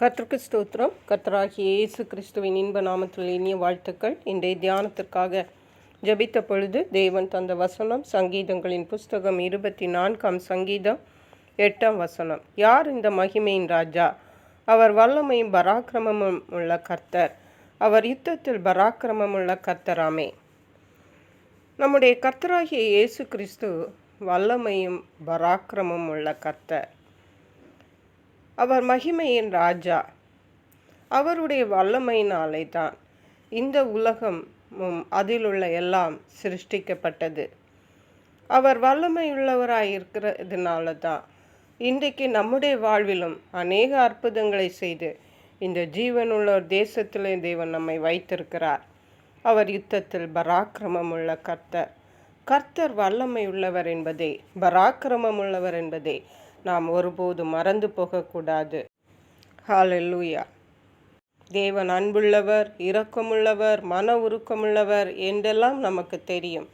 கர்த்தருக்கு ஸ்தோத்திரம். கர்த்தராகிய இயேசு கிறிஸ்துவின் இன்ப நாமத்தில் இனிய வாழ்த்துக்கள். இன்றைய தியானத்திற்காக ஜெபித்த பொழுது தேவன் தந்த வசனம் சங்கீதங்களின் புஸ்தகம் இருபத்தி நான்காம் சங்கீதம் எட்டாம் வசனம். யார் இந்த மகிமையின் ராஜா? அவர் வல்லமையும் பராக்கிரமமும் உள்ள கர்த்தர். அவர் யுத்தத்தில் பராக்கிரமம் உள்ள கர்த்தராமே. நம்முடைய கர்த்தராகிய இயேசு கிறிஸ்து வல்லமையும் பராக்கிரமும் உள்ள கர்த்தர். அவர் மகிமையின் ராஜா. அவருடைய வல்லமையினாலே தான் இந்த உலகமும் அதிலுள்ள எல்லாம் சிருஷ்டிக்கப்பட்டது. அவர் வல்லமையுள்ளவராய் இருக்கிறதுனால தான் இன்றைக்கு நம்முடைய வாழ்விலும் அநேக அற்புதங்களை செய்து இந்த ஜீவனுள்ள ஒரு தேசத்திலே தேவன் நம்மை வைத்திருக்கிறார். அவர் யுத்தத்தில் பராக்கிரமம் உள்ள கர்த்தர். கர்த்தர் வல்லமை உள்ளவர் என்பதே பராக்கிரமம் உள்ளவர் என்பதே நாம் ஒருபோதும் மறந்து போகக்கூடாது. ஹாலெல்லூயா தேவன் அன்புள்ளவர் இரக்கமுள்ளவர் மன உருக்கமுள்ளவர் என்றெல்லாம் நமக்கு தெரியும்.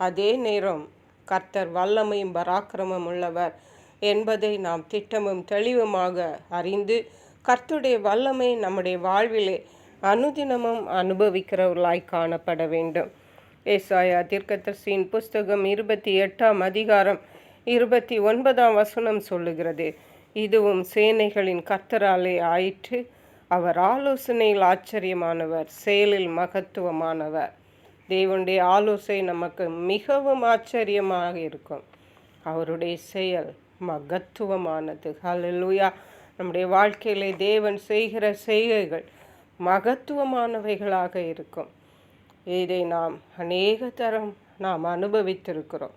அதே நேரம் கர்த்தர் வல்லமையும் பராக்கிரமம் உள்ளவர் என்பதை நாம் திட்டமும் தெளிவுமாக அறிந்து கர்த்தருடைய வல்லமை நம்முடைய வாழ்விலே அனுதினமும் அனுபவிக்கிறவர்களாய் காணப்பட வேண்டும். ஏசாயா தீர்க்கதர்சியின் புஸ்தகம் இருபத்தி எட்டாம் அதிகாரம் இருபத்தி ஒன்பதாம் வசனம் சொல்லுகிறது. இதுவும் சேனைகளின் கர்த்தராலே ஆயிற்று. அவர் ஆலோசனையில் ஆச்சரியமானவர் செயலில் மகத்துவமானவர். தேவனுடைய ஆலோசனை நமக்கு மிகவும் ஆச்சரியமாக இருக்கும். அவருடைய செயல் மகத்துவமானது. ஹalleluya. நம்முடைய வாழ்க்கையிலே தேவன் செய்கிற செய்கைகள் மகத்துவமானவைகளாக இருக்கும். இதை நாம் அநேக தரம் நாம் அனுபவித்திருக்கிறோம்.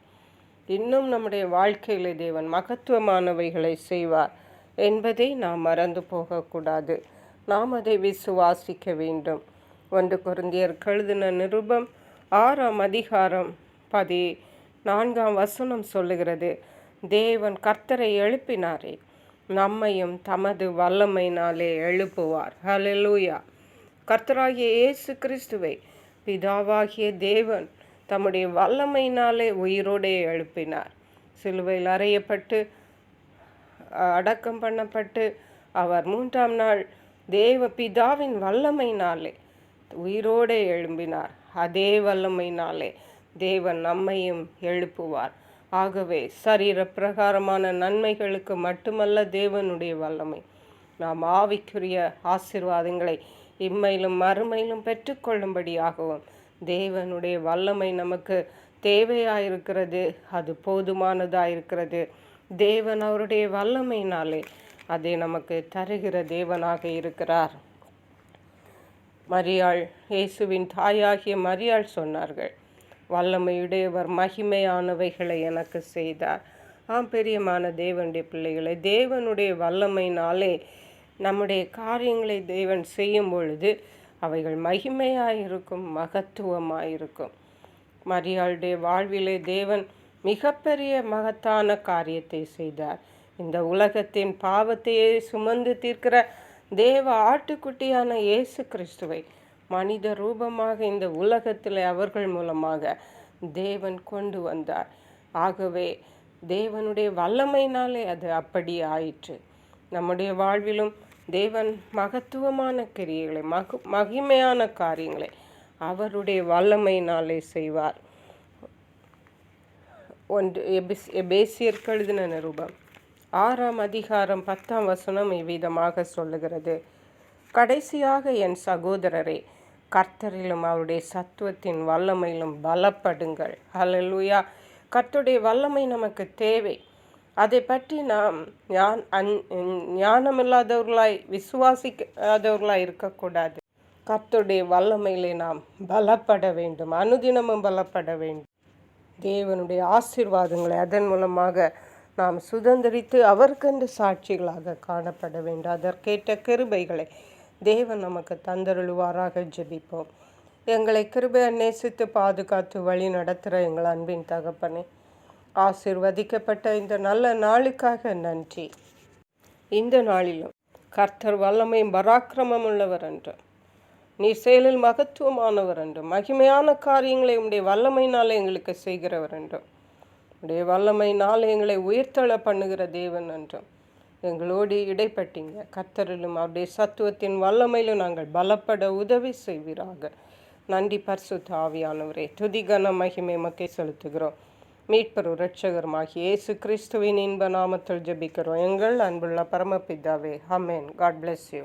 இன்னும் நம்முடைய வாழ்க்கையிலே தேவன் மகத்துவமானவைகளை செய்வார் என்பதை நாம் மறந்து போகக்கூடாது. நாம் அதை விசுவாசிக்க வேண்டும். ஒன்று குருந்தியர் கழுதின நிருபம் ஆறாம் அதிகாரம் பதி நான்காம் வசனம் சொல்லுகிறது தேவன் கர்த்தரை எழுப்பினாரே நம்மையும் தமது வல்லமையினாலே எழுப்புவார். ஹalleluya. கர்த்தராகிய இயேசு கிறிஸ்துவை பிதாவாகிய தேவன் தம்முடைய வல்லமையினாலே உயிரோடே எழுப்பினார். சிலுவையில் அறையப்பட்டு அடக்கம் பண்ணப்பட்டு அவர் மூன்றாம் நாள் தேவ பிதாவின் வல்லமையினாலே உயிரோடே எழும்பினார். அதே வல்லமையினாலே தேவன் நம்மையும் எழுப்புவார். ஆகவே சரீர பிரகாரமான நன்மைகளுக்கு மட்டுமல்ல தேவனுடைய வல்லமை. நாம் ஆவிக்குரிய ஆசிர்வாதங்களை இம்மையிலும் மறுமையிலும் பெற்றுக்கொள்ளும்படியாகவும் தேவனுடைய வல்லமை நமக்கு தேவையாயிருக்கிறது அது போதுமானதாயிருக்கிறது. தேவன் அவருடைய வல்லமையினாலே அதை நமக்கு தருகிற தேவனாக இருக்கிறார். மரியாள் இயேசுவின் தாயாகிய மரியாள் சொன்னார்கள் வல்லமையுடையவர் மகிமையானவைகளை எனக்கு செய்தார். ஆம் பெரியமான தேவனுடைய பிள்ளைகளை தேவனுடைய வல்லமையினாலே நம்முடைய காரியங்களை தேவன் செய்யும் பொழுது அவைகள் மகிமையாயிருக்கும் மகத்துவமாயிருக்கும். மரியாளுடைய வாழ்விலே தேவன் மிகப்பெரிய மகத்தான காரியத்தை செய்தார். இந்த உலகத்தின் பாவத்தையே சுமந்து தீர்க்கிற தேவ ஆட்டுக்குட்டியான இயேசு கிறிஸ்துவை மனித ரூபமாக இந்த உலகத்தில் அவர்கள் மூலமாக தேவன் கொண்டு வந்தார். ஆகவே தேவனுடைய வல்லமையினாலே அது அப்படி ஆயிற்று நம்முடைய வாழ்விலும் தேவன் மகத்துவமான கிரியைகளை மகு மகிமையான காரியங்களை அவருடைய வல்லமையினாலே செய்வார். ஒன்று எபிஸ் எபேசியர் கழுதின நிருபம். ஆறாம் அதிகாரம் பத்தாம் வசனம் இவ்விதமாக சொல்லுகிறது. கடைசியாக என் சகோதரரே கர்த்தரிலும் அவருடைய சத்துவத்தின் வல்லமையிலும் பலப்படுங்கள். ஹalleluya. கர்த்துடைய வல்லமை நமக்கு தேவை. அதை பற்றி நாம் ஞான் அந் ஞானமில்லாதவர்களாய் விசுவாசிக்காதவர்களாய் இருக்கக்கூடாது. கர்த்தருடைய வல்லமையிலே நாம் பலப்பட வேண்டும். அனுதினமும் பலப்பட வேண்டும். தேவனுடைய ஆசீர்வாதங்களை அதன் மூலமாக நாம் சுதந்திரித்து அவருக்கென்று சாட்சிகளாக காணப்பட வேண்டும். அதற்கேற்ற கிருபைகளை தேவன் நமக்கு தந்தருளுவாராக ஜெபிப்போம். எங்களை கிருபை நேசித்து பாதுகாத்து வழி நடத்துகிற எங்கள் அன்பின் தகப்பனே ஆசிர்வதிக்கப்பட்ட இந்த நல்ல நாளுக்காக நன்றி. இந்த நாளிலும் கர்த்தர் வல்லமையும் பராக்கிரமம் உள்ளவர் என்று நீர் செயலில் மகத்துவமானவர் என்றும் மகிமையான காரியங்களை உடைய வல்லமையினால் எங்களுக்கு செய்கிறவர் என்றும் உடைய வல்லமையினால் எங்களை உயிர்த்தள பண்ணுகிற தேவன் என்றும் எங்களோடு இடைப்பட்டீங்க. கர்த்தரிலும் அவருடைய சத்துவத்தின் வல்லமையிலும் நாங்கள் பலப்பட உதவி செய்வீராக. நன்றி பரிசுத்த ஆவியானவரே. துதிகன மகிமை மக்கை செலுத்துகிறோம். மீட்பரு இரட்சகருமாகிய இயேசு கிறிஸ்துவின் இன்ப நாமத்தில் ஜெபிக்கிறோம். எங்கள் அன்புள்ள பரமபிதாவே ஹமேன் காட் பிளெஸ் யூ